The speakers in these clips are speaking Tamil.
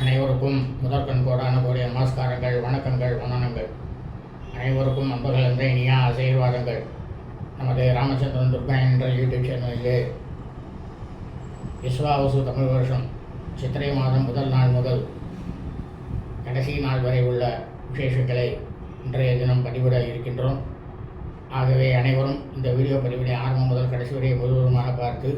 அனைவருக்கும் முதற்கண் கோடான கோடிய நமஸ்காரங்கள் வணக்கங்கள் வணனங்கள் அனைவருக்கும் அன்பர்கள் இனிய ஆசீர்வாதங்கள். நமது ராமச்சந்திரன் துர்கா என்ற யூடியூப் சேனலிலே விஸ்வாவசு தமிழ் வருஷம் சித்திரை மாதம் முதல் நாள் முதல் கடைசி நாள் வரை உள்ள விசேஷங்களை இன்றைய தினம் பதிவிட இருக்கின்றோம். ஆகவே அனைவரும் இந்த வீடியோ பதிவினை ஆரம்பம் முதல் கடைசி வரை முழுவதுமாக பார்த்து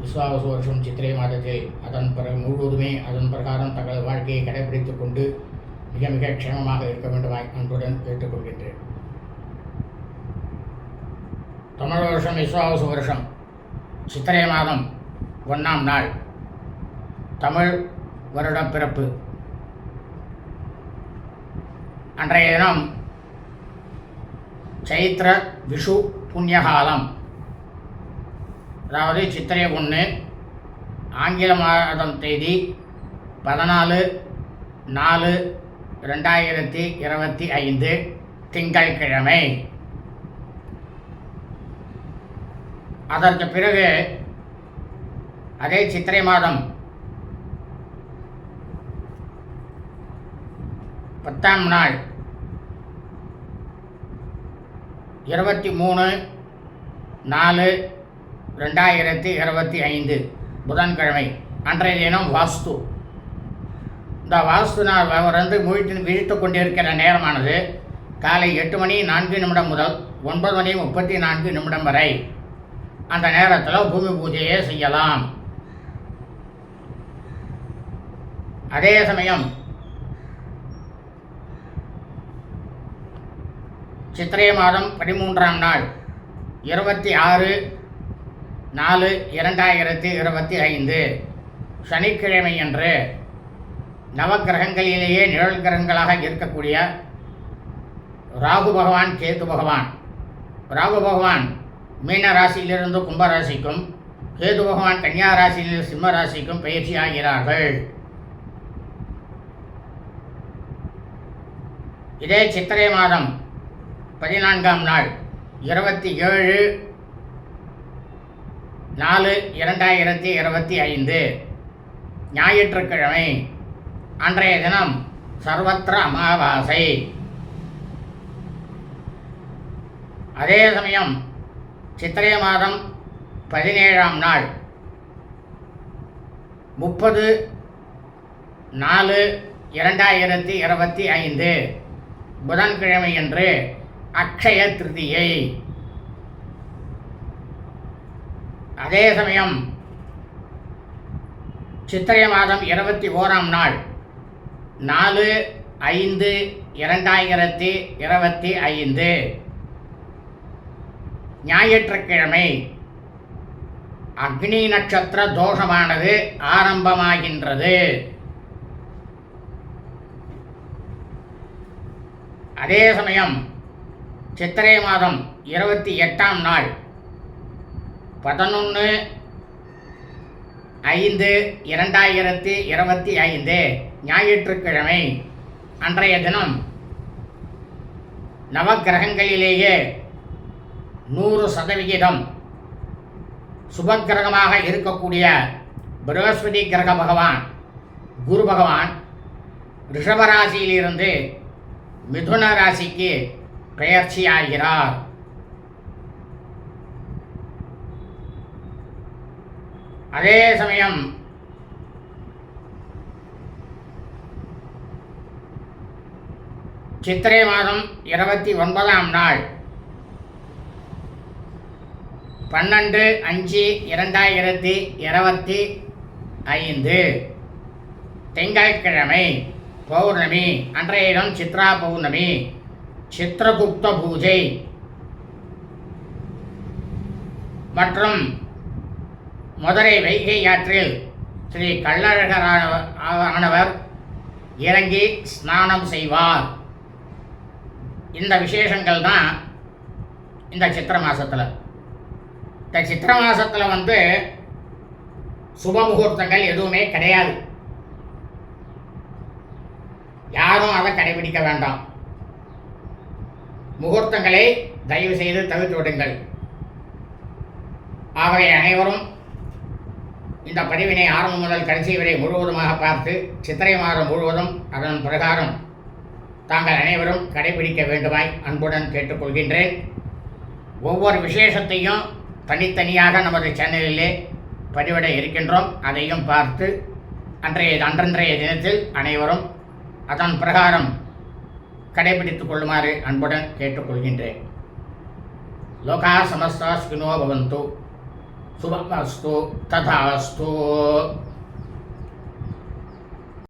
விஸ்வாவசு வருஷம் சித்திரை மாதத்தில் அதன் பிறகு முழுவதுமே அதன் பிரகாரம் தங்கள் வாழ்க்கையை கடைபிடித்துக் கொண்டு மிக மிக க்ஷேமமாக இருக்க வேண்டுமாய் அன்புடன் கேட்டுக்கொள்கின்றேன். தமிழ் வருஷம் விஸ்வாவசு வருஷம் சித்திரை மாதம் ஒன்றாம் நாள் தமிழ் வருட பிறப்பு. அன்றைய தினம் சைத்திர விஷு புண்ணியகாலம். அதாவது சித்திரை ஒன்று ஆங்கில மாதம் தேதி பதினாலு நாலு ரெண்டாயிரத்தி இருபத்தி ஐந்து திங்கட்கிழமை அதற்கு பிறகு அதே சித்திரை மாதம் பத்தாம் நாள் இருபத்தி மூணு நாலு ரெண்டாயிரத்தி இருபத்தி ஐந்து புதன்கிழமை அன்றைய தினம் வாஸ்து. இந்த வாஸ்து நாள் வந்து முழித்து விழித்து கொண்டிருக்கிற நேரமானது காலை எட்டு மணி நான்கு நிமிடம் முதல் ஒன்பது மணி முப்பத்தி நான்கு நிமிடம் வரை. அந்த நேரத்தில் பூமி பூஜையே செய்யலாம். அதே சமயம் சித்திரை மாதம் பதிமூன்றாம் நாள் இருபத்தி ஆறு நாலு இரண்டாயிரத்தி இருபத்தி ஐந்து. சனிக்கிழமை அன்று நவக்கிரகங்களிலேயே நிழல் கிரகங்களாக இருக்கக்கூடிய ராகு பகவான் கேது பகவான். ராகு பகவான் மீன ராசியிலிருந்து கும்பராசிக்கும் கேது பகவான் கன்னியா ராசியிலிருந்து சிம்ம ராசிக்கும் பயிற்சி ஆகிறார்கள். இதே சித்திரை மாதம் பதினான்காம் நாள் இருபத்தி ஏழு நாலு இரண்டாயிரத்தி இருபத்தி ஐந்து ஞாயிற்றுக்கிழமை அன்றைய தினம் சர்வத்திர அமாவாசை. அதே சமயம் சித்திரை மாதம் பதினேழாம் நாள் முப்பது நாலு இரண்டாயிரத்தி இருபத்தி ஐந்து புதன்கிழமையன்று அக்ஷய திருதியை. அதே சமயம் சித்திரை மாதம் இருபத்தி ஓராம் நாள் நாலு ஐந்து இரண்டாயிரத்தி இருபத்தி ஐந்து. ஞாயிற்றுக்கிழமை அக்னி நட்சத்திர தோஷமானது ஆரம்பமாகின்றது. அதே சமயம் சித்திரை மாதம் இருபத்தி எட்டாம் நாள் பதினொன்று ஐந்து இரண்டாயிரத்தி இருபத்தி ஐந்து ஞாயிற்றுக்கிழமை அன்றைய தினம் நவக்கிரகங்களிலேயே நூறு சதவிகிதம் சுபக்கிரகமாக இருக்கக்கூடிய பிரகஸ்பதி கிரக பகவான் குரு பகவான் ரிஷபராசியிலிருந்து மிதுன ராசிக்கு பெயர்ச்சியாகிறார். அதே சமயம் சித்திரை மாதம் இருபத்தி ஒன்பதாம் நாள் பன்னெண்டு அஞ்சு இரண்டாயிரத்தி இருபத்தி ஐந்து. திங்கட்கிழமை பௌர்ணமி அன்றைய இடம் சித்ரா பௌர்ணமி சித்திரகுப்த பூஜை மற்றும் மதுரை வைகை ஆற்றில் ஸ்ரீ கள்ளழகரானவர் ஆனவர் இறங்கி ஸ்நானம் செய்வார். இந்த விசேஷங்கள் தான் இந்த சித்திர மாதத்தில் இந்த சித்திர மாதத்தில் வந்து சுப முகூர்த்தங்கள் எதுவுமே கிடையாது. யாரும் அதை கடைபிடிக்க வேண்டாம். முகூர்த்தங்களை தயவு செய்து தவிர்த்து விடுங்கள். ஆகவே அனைவரும் இந்த பதிவினை ஆரம்பம் முதல் கடைசி வரை முழுவதுமாக பார்த்து சித்திரை மாதம் முழுவதும் அதன் பிரகாரம் தாங்கள் அனைவரும் கடைபிடிக்க வேண்டுமாய் அன்புடன் கேட்டுக்கொள்கின்றேன். ஒவ்வொரு விசேஷத்தையும் தனித்தனியாக நமது சேனலிலே பதிவிட இருக்கின்றோம். அதையும் பார்த்து அன்றைய அன்றன்றைய தினத்தில் அனைவரும் அதன் பிரகாரம் கடைபிடித்துக் கொள்ளுமாறு அன்புடன் கேட்டுக்கொள்கின்றேன். லோகா சமஸ்தா ஸ்கினோ பவந்து. సువర్ణస్తు తథాస్తు